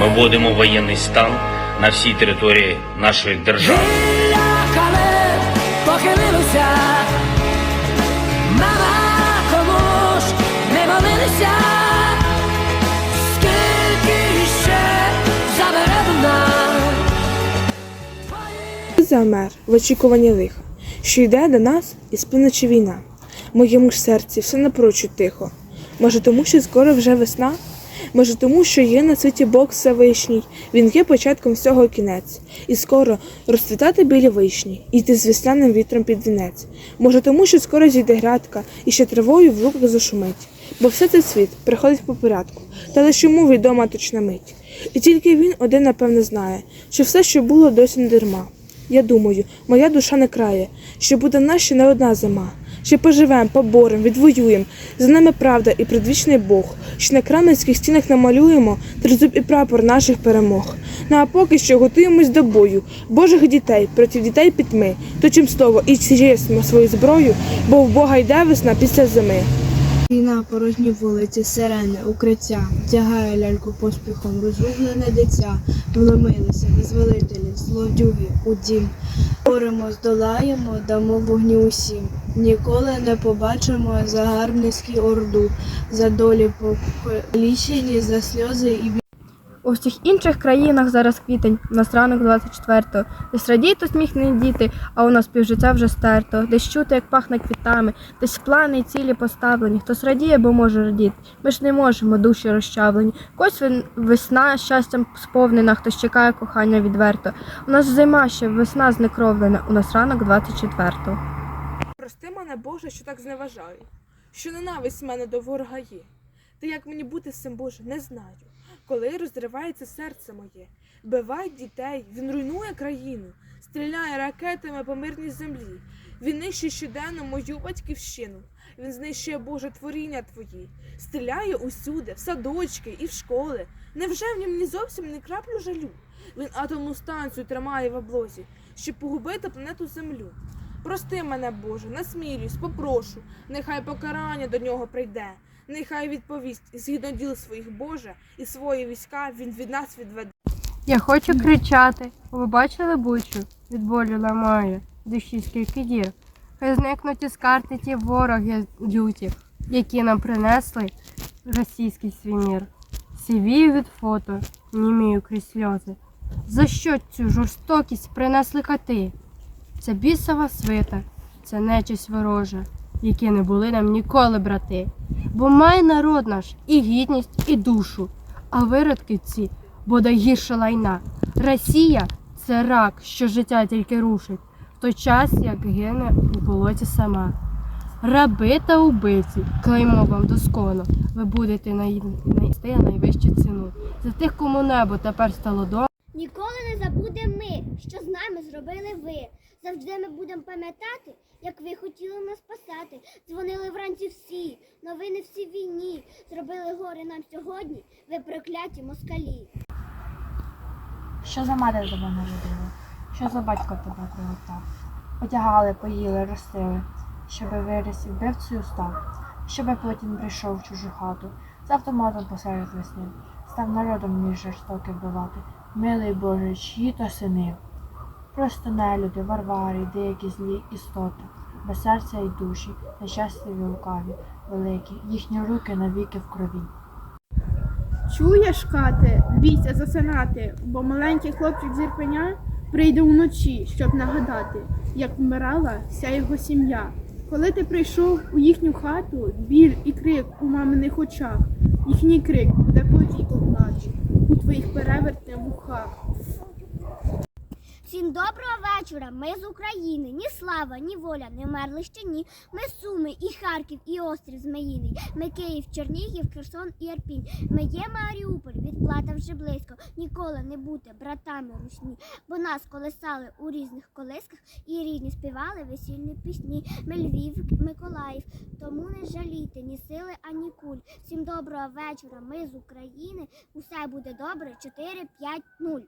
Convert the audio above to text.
Ми вводимо воєнний стан на всій території нашої держави. Похилилися. Мама, кому ж не молилися? Скільки ще забере? Замер в очікуванні лиха, що йде до нас і сплинучи війна. В моєму ж серці все напрочуд тихо. Може, тому що скоро вже весна? Може, тому що є на світі Бог Всевишній, він є початком всього кінець, і скоро розцвітати білі вишні, і йти з весняним вітром під вінець. Може, тому що скоро зійде грядка, і ще травою в луках зашумить. Бо все цей світ приходить по порядку, та лише йому відома точна мить. І тільки він один напевне знає, що все, що було, досі не дарма. Я думаю, моя душа не крає, що буде ще не одна зима. Ще поживем, поборем, відвоюємо. За нами правда і предвічний Бог, що на кременських стінах намалюємо тризуб і прапор наших перемог. Ну а поки що готуємось до бою, Божих дітей проти дітей пітьми, точим слово і чесмо свою зброю, бо в Бога йде весна після зими. Війна, порожні вулиці, сирени, укриття, тягає ляльку поспіхом, розгублене дитя, вломилися, визволителі, злодюги у дім. Боремо, здолаємо, дамо вогні усім. Ніколи не побачимо загарбницькі орду, за долі покалічені, за сльози і У всіх інших країнах зараз квітень, у нас ранок 24-го. Десь радіють усміхнені діти, а у нас півжиття вже стерто. Десь чути, як пахне квітами, десь плани і цілі поставлені. Хтось радіє, бо може радіти. Ми ж не можемо, душі розчавлені. Когось весна щастям сповнена, хтось чекає кохання відверто. У нас зима ще весна знекровлена, у нас ранок 24-го. Прости мене, Боже, що так зневажаю, що ненависть мене до ворога є. Та як мені бути з цим, Боже, не знаю. Коли розривається серце моє, вбивають дітей, він руйнує країну, стріляє ракетами по мирній землі. Він нищить щоденно мою батьківщину. Він знищує Боже творіння твої, стріляє усюди, в садочки і в школи. Невже в ньому ні зовсім не краплю жалю? Він атомну станцію тримає в облозі, щоб погубити планету Землю. Прости мене, Боже, насмілюсь, попрошу, нехай покарання до нього прийде, нехай відповість згідно діл своїх Боже, і свої війська він від нас відведе. Я хочу кричати. Ви бачили бучу? Від болю ламає душі скільки дір. Хай зникнуть із карти ті вороги люті, які нам принесли російський свій мір. Від фото, німію крізь сльози. За що цю жорстокість принесли хати? Це бісова свита, це нечисть ворожа, які не були нам ніколи брати. Бо має народ наш і гідність, і душу, а виродки ці бодай гірше лайна. Росія це рак, що життя тільки рушить, в той час, як гине у болоті сама. Раби та убивці, клеймо вам доскону, ви будете найти найвищу ціну. За тих, кому небо тепер стало домом. Не забудемо ми, що з нами зробили ви. Завжди ми будемо пам'ятати, як ви хотіли нас спасати. Дзвонили вранці всі, новини всі в війні. Зробили горе нам сьогодні, ви прокляті москалі. Що за мати тебе народила? Що за батько тебе приготав? Одягали, поїли, ростили, щоби виріс і вбивцею став, щоби потім прийшов в чужу хату, з автоматом посеред весни, став народом між жорстоки вбивати. Милий Боже, чиї то сини. Просто нелюди, варвари, деякі злі істоти, без серця й душі, нещасливі лукаві, великі, їхні руки навіки в крові. Чуєш, Кате, бійся засинати, бо маленький хлопчик з Ірпеня прийде вночі, щоб нагадати, як вмирала вся його сім'я. Коли ти прийшов у їхню хату, біль і крик у маминих очах, їхній крик буде повіком наче у твоїх перевертних вухах. Всім доброго вечора. Ми з України. Ні слава, ні воля, не вмерли ще ні. Ми Суми, і Харків, і острів Змеїний. Ми Київ, Чернігів, Херсон і Ірпінь. Ми є Маріуполь, відплата вже близько. Ніколи не бути братами русні, бо нас колесали у різних колисках і рідні співали весільні пісні. Ми Львів, Миколаїв. Тому не жалійте ні сили, ані куль. Всім доброго вечора. Ми з України. Усе буде добре. 4, 5, 0.